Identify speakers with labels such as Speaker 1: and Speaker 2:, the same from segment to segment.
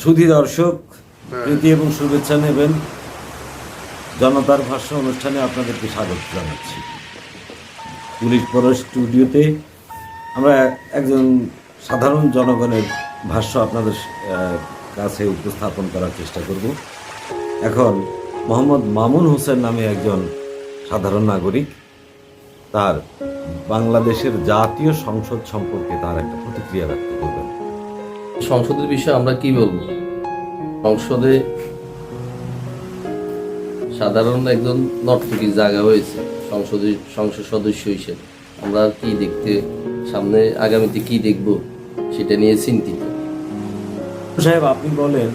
Speaker 1: সুধী দর্শক প্রীতি এবং শুভেচ্ছা নেবেন। জনতার ভাষ্য অনুষ্ঠানে আপনাদেরকে স্বাগত জানাচ্ছি। পুলিশ পর স্টুডিওতে আমরা একজন সাধারণ জনগণের ভাষ্য আপনাদের কাছে উপস্থাপন করার চেষ্টা করব। এখন মোহাম্মদ মামুন হোসেন নামে একজন সাধারণ নাগরিক। তার বাংলাদেশের জাতীয় সংসদ সম্পর্কে তার একটা প্রতিক্রিয়া ব্যক্ত করবেন।
Speaker 2: সংসদের বিষয়ে আমরা কি বলব? সংসদে সাধারণ একজন নর্তকীর জায়গা হয়েছে, সংসদে সংসদ সদস্য হিসেবে। আমরা কি দেখতে সামনে আগামীতে কি দেখব সেটা নিয়ে চিন্তিত।
Speaker 1: সাহেব, আপনি বলেন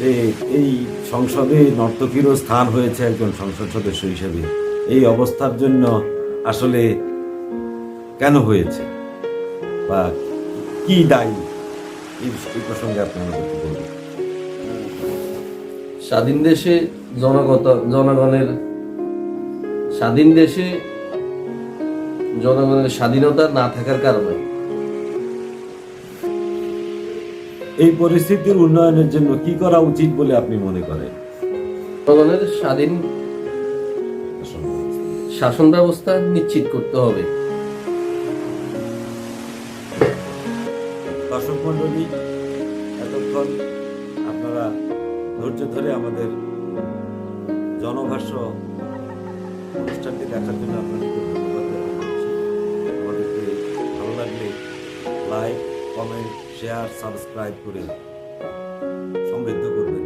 Speaker 1: যে এই সংসদে নর্তকীরও স্থান হয়েছে একজন সংসদ সদস্য হিসেবে। এই অবস্থার জন্য আসলে কেন হয়েছে? বা কি দায়ী? এই এই প্রসঙ্গে আপনি আমাদের বলবেন
Speaker 2: স্বাধীন দেশে জনগত জনগণের স্বাধীন দেশে জনগণের স্বাধীনতা না থাকার কারণে।
Speaker 1: এই পরিস্থিতির উন্নয়নের জন্য কি করা উচিত বলে আপনি মনে করেন?
Speaker 2: জনগণের স্বাধীন শাসন ব্যবস্থা নিশ্চিত করতে হবে।
Speaker 1: দর্শক মন্ডলী এতক্ষণ আপনারা ধৈর্য ধরে আমাদের জনভাষ্য অনুষ্ঠানটি দেখার জন্য আপনাদেরকে ধন্যবাদ আমাদেরকে ভালো লাগলে লাইক, কমেন্ট, শেয়ার, সাবস্ক্রাইব করে সমৃদ্ধ করবেন।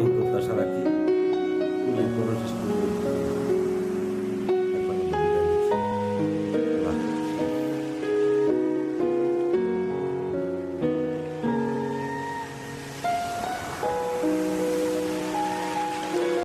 Speaker 1: এই প্রত্যাশা রাখি।